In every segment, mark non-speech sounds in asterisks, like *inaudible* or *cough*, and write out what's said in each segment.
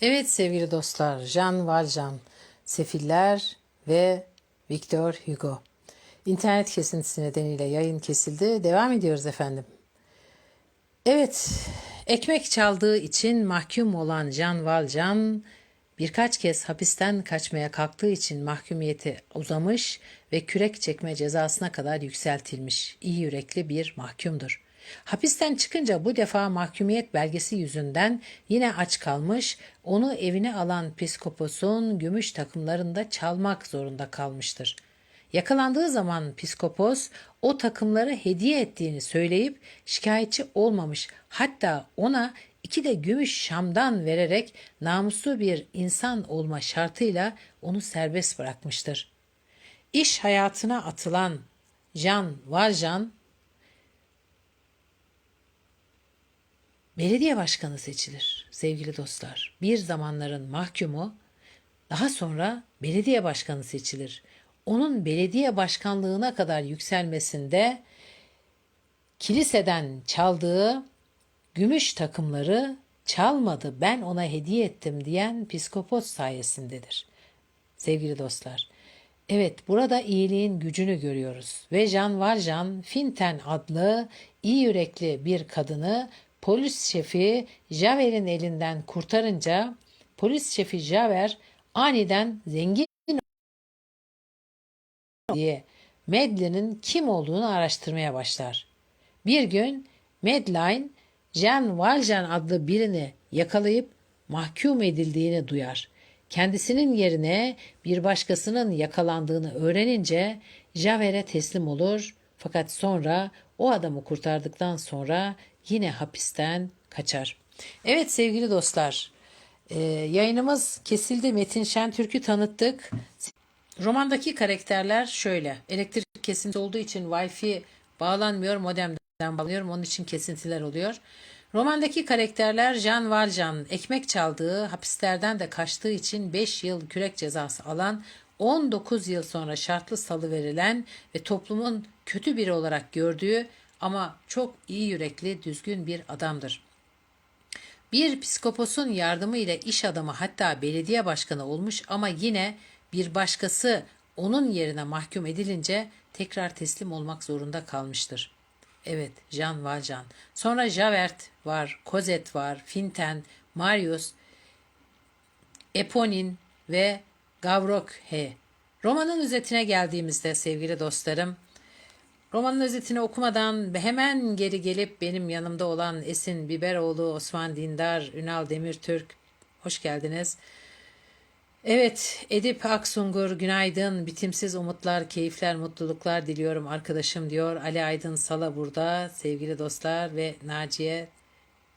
Evet sevgili dostlar, Jean Valjean, Sefiller ve Victor Hugo. İnternet kesintisi nedeniyle yayın kesildi. Devam ediyoruz efendim. Evet, ekmek çaldığı için mahkum olan Jean Valjean birkaç kez hapisten kaçmaya kalktığı için mahkumiyeti uzamış ve kürek çekme cezasına kadar yükseltilmiş. İyi yürekli bir mahkumdur. Hapisten çıkınca bu defa mahkumiyet belgesi yüzünden yine aç kalmış, onu evine alan piskoposun gümüş takımlarında çalmak zorunda kalmıştır. Yakalandığı zaman piskopos o takımları hediye ettiğini söyleyip şikayetçi olmamış hatta ona iki de gümüş şamdan vererek namuslu bir insan olma şartıyla onu serbest bırakmıştır. İş hayatına atılan Jean Valjean belediye başkanı seçilir sevgili dostlar. Bir zamanların mahkumu daha sonra belediye başkanı seçilir. Onun belediye başkanlığına kadar yükselmesinde kiliseden çaldığı gümüş takımları çalmadı ben ona hediye ettim diyen piskopos sayesindedir. Sevgili dostlar, evet burada iyiliğin gücünü görüyoruz ve Jean Valjean Finten adlı iyi yürekli bir kadını polis şefi Javer'in elinden kurtarınca polis şefi Javer aniden zengin diye Madeline'in kim olduğunu araştırmaya başlar. Bir gün Madeline Jean Valjean adlı birini yakalayıp mahkum edildiğini duyar. Kendisinin yerine bir başkasının yakalandığını öğrenince Javer'e teslim olur fakat sonra o adamı kurtardıktan sonra yine hapisten kaçar. Evet sevgili dostlar, e, yayınımız kesildi. Metin Şentürk'ü tanıttık. Romandaki karakterler şöyle. Elektrik kesintisi olduğu için Wi-Fi bağlanmıyor, modemden bağlanıyorum. Onun için kesintiler oluyor. Romandaki karakterler Jean Valjean ekmek çaldığı, hapislerden de kaçtığı için 5 yıl kürek cezası alan, 19 yıl sonra şartlı salı verilen ve toplumun kötü biri olarak gördüğü ama çok iyi yürekli, düzgün bir adamdır. Bir psikoposun yardımı ile iş adamı hatta belediye başkanı olmuş ama yine bir başkası onun yerine mahkum edilince tekrar teslim olmak zorunda kalmıştır. Evet, Jean Valjean. Sonra Javert var, Cosette var, Finten, Marius, Eponin ve Gavrokhe. Romanın özetine geldiğimizde sevgili dostlarım, romanın özetini okumadan hemen geri gelip benim yanımda olan Esin Biberoğlu, Osman Dindar, Ünal Demirtürk, hoş geldiniz. Evet, Edip Aksungur günaydın. Bitimsiz umutlar, keyifler, mutluluklar diliyorum arkadaşım diyor. Ali Aydın Sala burada sevgili dostlar ve Naciye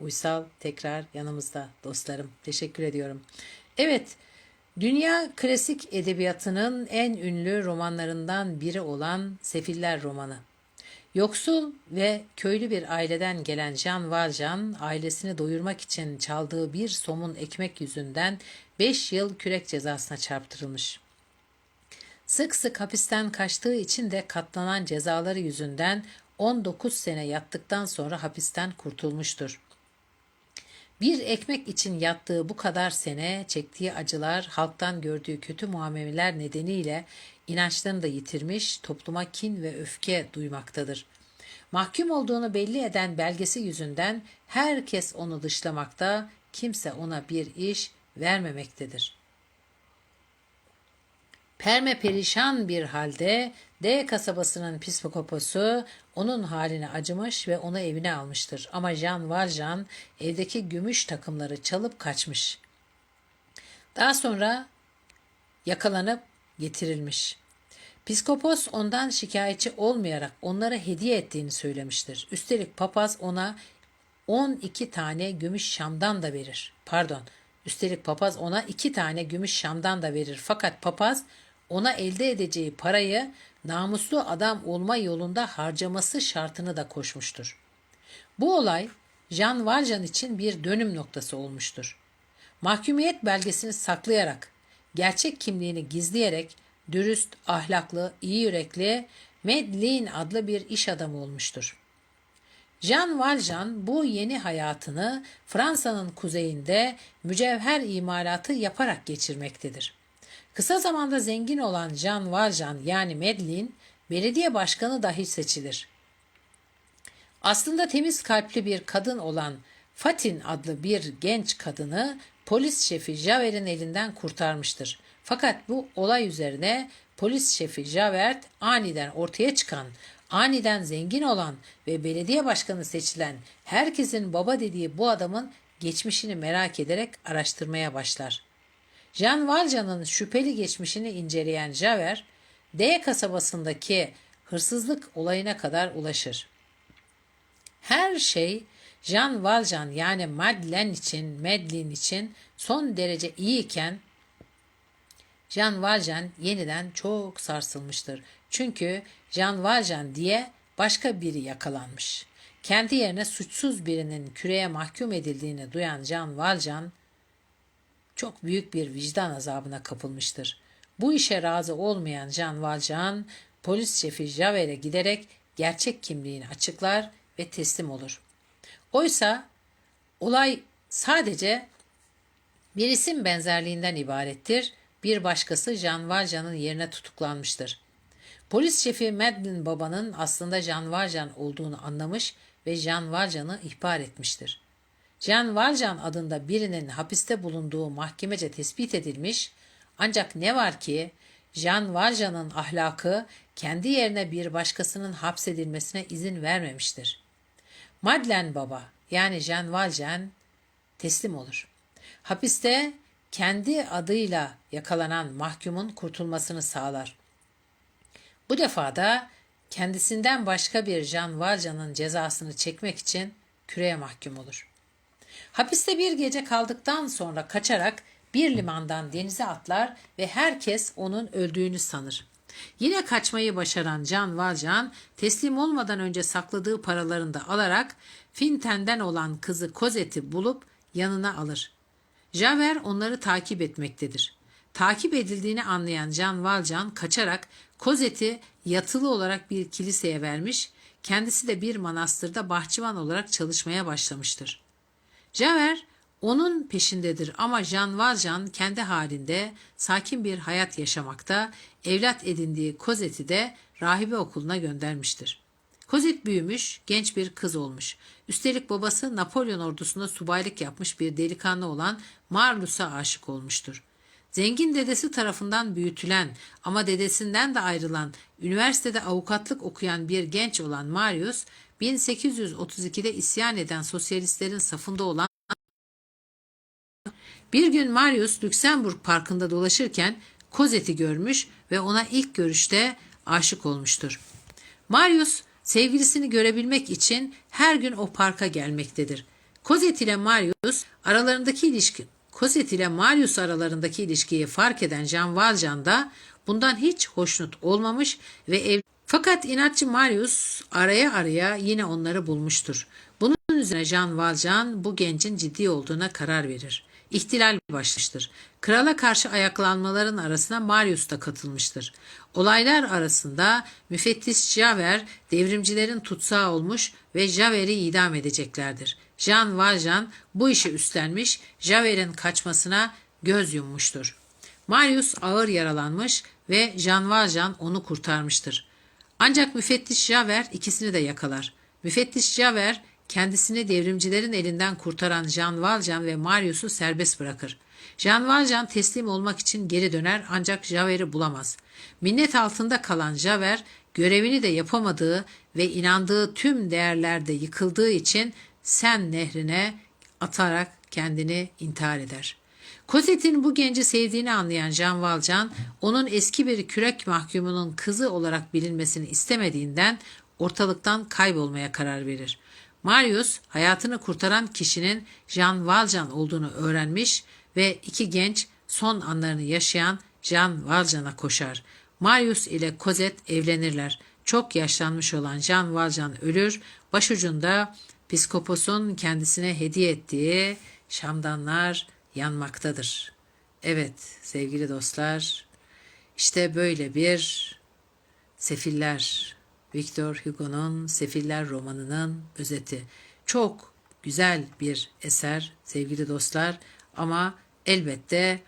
Uysal tekrar yanımızda dostlarım. Teşekkür ediyorum. Evet, dünya klasik edebiyatının en ünlü romanlarından biri olan Sefiller romanı. Yoksul ve köylü bir aileden gelen Jean Valjean ailesini doyurmak için çaldığı bir somun ekmek yüzünden 5 yıl kürek cezasına çarptırılmış. Sık sık hapisten kaçtığı için de katlanan cezaları yüzünden 19 sene yattıktan sonra hapisten kurtulmuştur. Bir ekmek için yattığı bu kadar sene çektiği acılar, halktan gördüğü kötü muameleler nedeniyle inançlarını da yitirmiş, topluma kin ve öfke duymaktadır. Mahkum olduğunu belli eden belgesi yüzünden herkes onu dışlamakta, kimse ona bir iş vermemektedir. Perme perişan bir halde D kasabasının psikoposu onun haline acımış ve onu evine almıştır. Ama Jean Valjean evdeki gümüş takımları çalıp kaçmış. Daha sonra yakalanıp getirilmiş. Piskopos ondan şikayetçi olmayarak onlara hediye ettiğini söylemiştir. Üstelik papaz ona 12 tane gümüş şamdan da verir. Pardon, üstelik papaz ona 2 tane gümüş şamdan da verir. Fakat papaz ona elde edeceği parayı namuslu adam olma yolunda harcaması şartını da koşmuştur. Bu olay Jean Valjean için bir dönüm noktası olmuştur. Mahkumiyet belgesini saklayarak, gerçek kimliğini gizleyerek dürüst, ahlaklı, iyi yürekli Medlin adlı bir iş adamı olmuştur. Jean Valjean bu yeni hayatını Fransa'nın kuzeyinde mücevher imalatı yaparak geçirmektedir. Kısa zamanda zengin olan Jean Valjean yani Madeline belediye başkanı dahi seçilir. Aslında temiz kalpli bir kadın olan Fatin adlı bir genç kadını polis şefi Javert'in elinden kurtarmıştır. Fakat bu olay üzerine polis şefi Javert aniden ortaya çıkan, aniden zengin olan ve belediye başkanı seçilen herkesin baba dediği bu adamın geçmişini merak ederek araştırmaya başlar. Jean Valjean'ın şüpheli geçmişini inceleyen Javert, D kasabasındaki hırsızlık olayına kadar ulaşır. Her şey Jean Valjean yani Madeleine için, Madeline için son derece iyiyken Jean Valjean yeniden çok sarsılmıştır. Çünkü Jean Valjean diye başka biri yakalanmış. Kendi yerine suçsuz birinin küreye mahkum edildiğini duyan Jean Valjean çok büyük bir vicdan azabına kapılmıştır. Bu işe razı olmayan Jean Valjean polis şefi Javert'e giderek gerçek kimliğini açıklar ve teslim olur. Oysa olay sadece bir isim benzerliğinden ibarettir. Bir başkası Jean Valjean'ın yerine tutuklanmıştır. Polis şefi Madeline babanın aslında Jean Valjean olduğunu anlamış ve Jean Valjean'ı ihbar etmiştir. Jean Valjean adında birinin hapiste bulunduğu mahkemece tespit edilmiş ancak ne var ki Jean Valjean'ın ahlakı kendi yerine bir başkasının hapsedilmesine izin vermemiştir. Madeleine baba yani Jean Valjean teslim olur. Hapiste kendi adıyla yakalanan mahkumun kurtulmasını sağlar. Bu defa da kendisinden başka bir Jean Valjean'ın cezasını çekmek için küreye mahkum olur. Hapiste bir gece kaldıktan sonra kaçarak bir limandan denize atlar ve herkes onun öldüğünü sanır. Yine kaçmayı başaran Jean Valjean teslim olmadan önce sakladığı paralarını da alarak Finten'den olan kızı Cosette'i bulup yanına alır. Javert onları takip etmektedir. Takip edildiğini anlayan Jean Valjean kaçarak Cosette'i yatılı olarak bir kiliseye vermiş, kendisi de bir manastırda bahçıvan olarak çalışmaya başlamıştır. Javert onun peşindedir ama Jean Valjean kendi halinde sakin bir hayat yaşamakta, evlat edindiği Cosette'i de rahibe okuluna göndermiştir. Cosette büyümüş, genç bir kız olmuş. Üstelik babası Napolyon ordusunda subaylık yapmış bir delikanlı olan Marlus'a aşık olmuştur. Zengin dedesi tarafından büyütülen ama dedesinden de ayrılan, üniversitede avukatlık okuyan bir genç olan Marius, 1832'de isyan eden sosyalistlerin safında olan bir gün Marius Lüksemburg Parkı'nda dolaşırken Cosette'i görmüş ve ona ilk görüşte aşık olmuştur. Marius sevgilisini görebilmek için her gün o parka gelmektedir. Cosette ile Marius aralarındaki ilişki Cosette ile Marius aralarındaki ilişkiyi fark eden Jean Valjean da bundan hiç hoşnut olmamış ve ev fakat inatçı Marius araya araya yine onları bulmuştur. Bunun üzerine Jean Valjean bu gencin ciddi olduğuna karar verir. İhtilal başlamıştır. Krala karşı ayaklanmaların arasına Marius da katılmıştır. Olaylar arasında müfettiş Javert devrimcilerin tutsağı olmuş ve Javert'i idam edeceklerdir. Jean Valjean bu işi üstlenmiş, Javert'in kaçmasına göz yummuştur. Marius ağır yaralanmış ve Jean Valjean onu kurtarmıştır. Ancak müfettiş Javert ikisini de yakalar. Müfettiş Javert kendisini devrimcilerin elinden kurtaran Jean Valjean ve Marius'u serbest bırakır. Jean Valjean teslim olmak için geri döner ancak Javert'i bulamaz. Minnet altında kalan Javert görevini de yapamadığı ve inandığı tüm değerlerde yıkıldığı için Sen nehrine atarak kendini intihar eder. Cosette'in bu genci sevdiğini anlayan Jean Valjean, onun eski bir kürek mahkumunun kızı olarak bilinmesini istemediğinden ortalıktan kaybolmaya karar verir. Marius hayatını kurtaran kişinin Jean Valjean olduğunu öğrenmiş ve iki genç son anlarını yaşayan Jean Valjean'a koşar. Marius ile Cosette evlenirler. Çok yaşlanmış olan Jean Valjean ölür. Başucunda Piskopos'un kendisine hediye ettiği şamdanlar yanmaktadır. Evet sevgili dostlar işte böyle bir sefiller Victor Hugo'nun Sefiller romanının özeti. Çok güzel bir eser sevgili dostlar ama elbette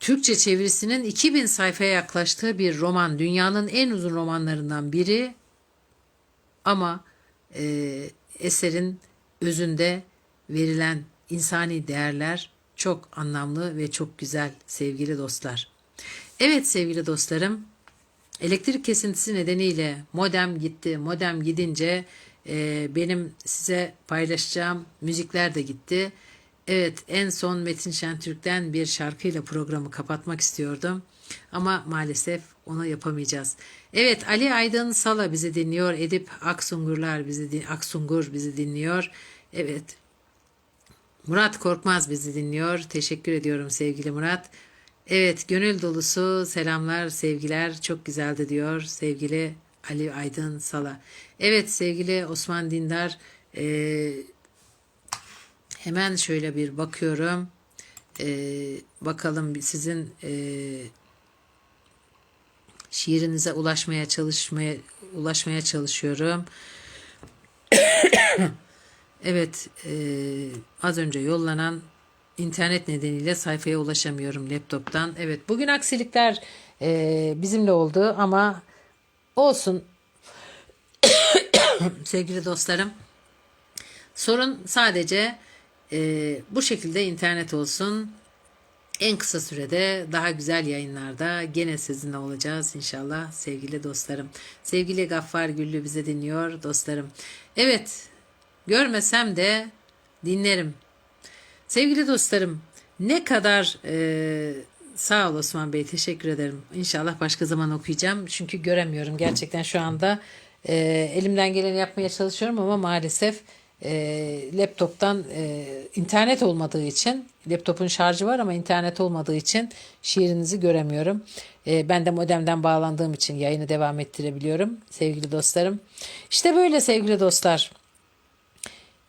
Türkçe çevirisinin 2000 sayfaya yaklaştığı bir roman. Dünyanın en uzun romanlarından biri ama e, eserin özünde verilen insani değerler çok anlamlı ve çok güzel sevgili dostlar. Evet sevgili dostlarım, elektrik kesintisi nedeniyle modem gitti. Modem gidince e, benim size paylaşacağım müzikler de gitti. Evet en son Metin Şentürk'ten bir şarkıyla programı kapatmak istiyordum. Ama maalesef onu yapamayacağız. Evet Ali Aydın Sala bizi dinliyor. Edip Aksungurlar bizi din- Aksungur bizi dinliyor. Evet Murat Korkmaz bizi dinliyor. Teşekkür ediyorum sevgili Murat. Evet gönül dolusu selamlar sevgiler çok güzeldi diyor sevgili Ali Aydın Sala. Evet sevgili Osman Dindar e, hemen şöyle bir bakıyorum. E, bakalım sizin e, şiirinize ulaşmaya çalışmaya ulaşmaya çalışıyorum. *coughs* Evet, e, az önce yollanan internet nedeniyle sayfaya ulaşamıyorum laptoptan. Evet, bugün aksilikler e, bizimle oldu ama olsun *coughs* sevgili dostlarım. Sorun sadece e, bu şekilde internet olsun. En kısa sürede daha güzel yayınlarda gene sizinle olacağız inşallah sevgili dostlarım. Sevgili Gaffar Güllü bize dinliyor dostlarım. Evet görmesem de dinlerim. Sevgili dostlarım ne kadar e, sağ ol Osman Bey teşekkür ederim. İnşallah başka zaman okuyacağım. Çünkü göremiyorum gerçekten şu anda e, elimden geleni yapmaya çalışıyorum ama maalesef e, laptoptan e, internet olmadığı için laptopun şarjı var ama internet olmadığı için şiirinizi göremiyorum. E, ben de modemden bağlandığım için yayını devam ettirebiliyorum sevgili dostlarım. İşte böyle sevgili dostlar.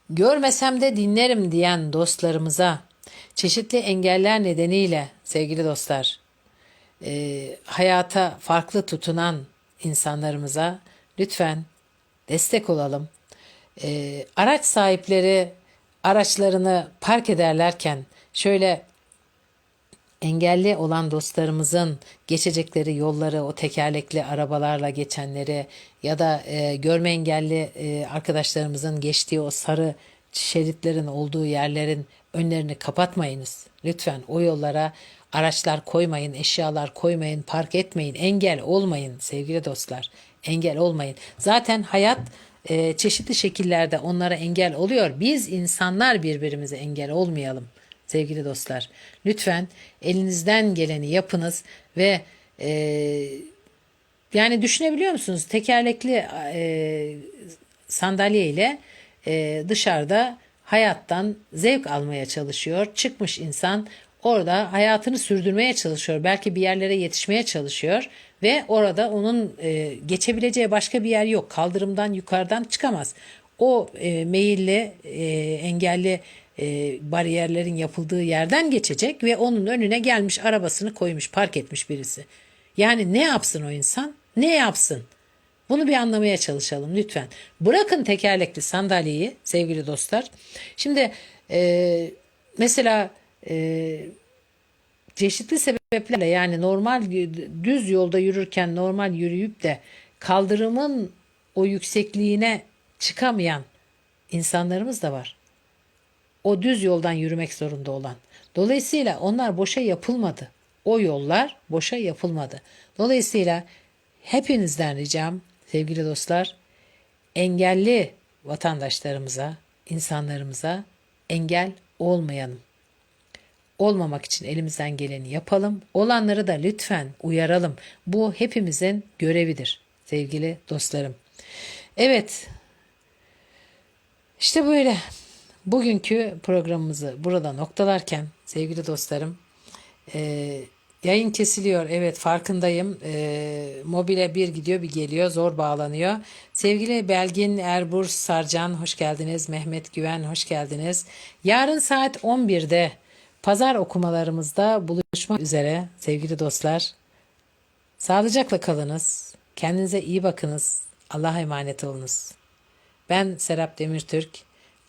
Görmesem de dinlerim diyen dostlarımıza çeşitli engeller nedeniyle sevgili dostlar e, hayata farklı tutunan insanlarımıza lütfen destek olalım. E, araç sahipleri araçlarını park ederlerken şöyle engelli olan dostlarımızın geçecekleri yolları, o tekerlekli arabalarla geçenleri ya da e, görme engelli e, arkadaşlarımızın geçtiği o sarı şeritlerin olduğu yerlerin önlerini kapatmayınız. Lütfen o yollara araçlar koymayın, eşyalar koymayın, park etmeyin, engel olmayın sevgili dostlar. Engel olmayın. Zaten hayat e, çeşitli şekillerde onlara engel oluyor. Biz insanlar birbirimize engel olmayalım sevgili dostlar. Lütfen elinizden geleni yapınız ve e, yani düşünebiliyor musunuz? Tekerlekli e, sandalye ile e, dışarıda hayattan zevk almaya çalışıyor. Çıkmış insan orada hayatını sürdürmeye çalışıyor. Belki bir yerlere yetişmeye çalışıyor ve orada onun e, geçebileceği başka bir yer yok. Kaldırımdan yukarıdan çıkamaz. O e, meyilli, e, engelli e, bariyerlerin yapıldığı yerden geçecek ve onun önüne gelmiş arabasını koymuş, park etmiş birisi. Yani ne yapsın o insan? Ne yapsın? Bunu bir anlamaya çalışalım lütfen. Bırakın tekerlekli sandalyeyi sevgili dostlar. Şimdi e, mesela e, çeşitli sebeplerle yani normal düz yolda yürürken normal yürüyüp de kaldırımın o yüksekliğine çıkamayan insanlarımız da var. O düz yoldan yürümek zorunda olan. Dolayısıyla onlar boşa yapılmadı. O yollar boşa yapılmadı. Dolayısıyla hepinizden ricam sevgili dostlar engelli vatandaşlarımıza, insanlarımıza engel olmayalım. Olmamak için elimizden geleni yapalım. Olanları da lütfen uyaralım. Bu hepimizin görevidir sevgili dostlarım. Evet. İşte böyle. Bugünkü programımızı burada noktalarken sevgili dostlarım e, yayın kesiliyor. Evet farkındayım. E, mobile bir gidiyor bir geliyor zor bağlanıyor. Sevgili Belgin Erbur Sarcan hoş geldiniz. Mehmet Güven hoş geldiniz. Yarın saat 11'de pazar okumalarımızda buluşmak üzere sevgili dostlar. Sağlıcakla kalınız. Kendinize iyi bakınız. Allah'a emanet olunuz. Ben Serap Demirtürk.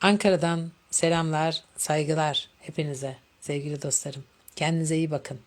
Ankara'dan selamlar, saygılar hepinize sevgili dostlarım. Kendinize iyi bakın.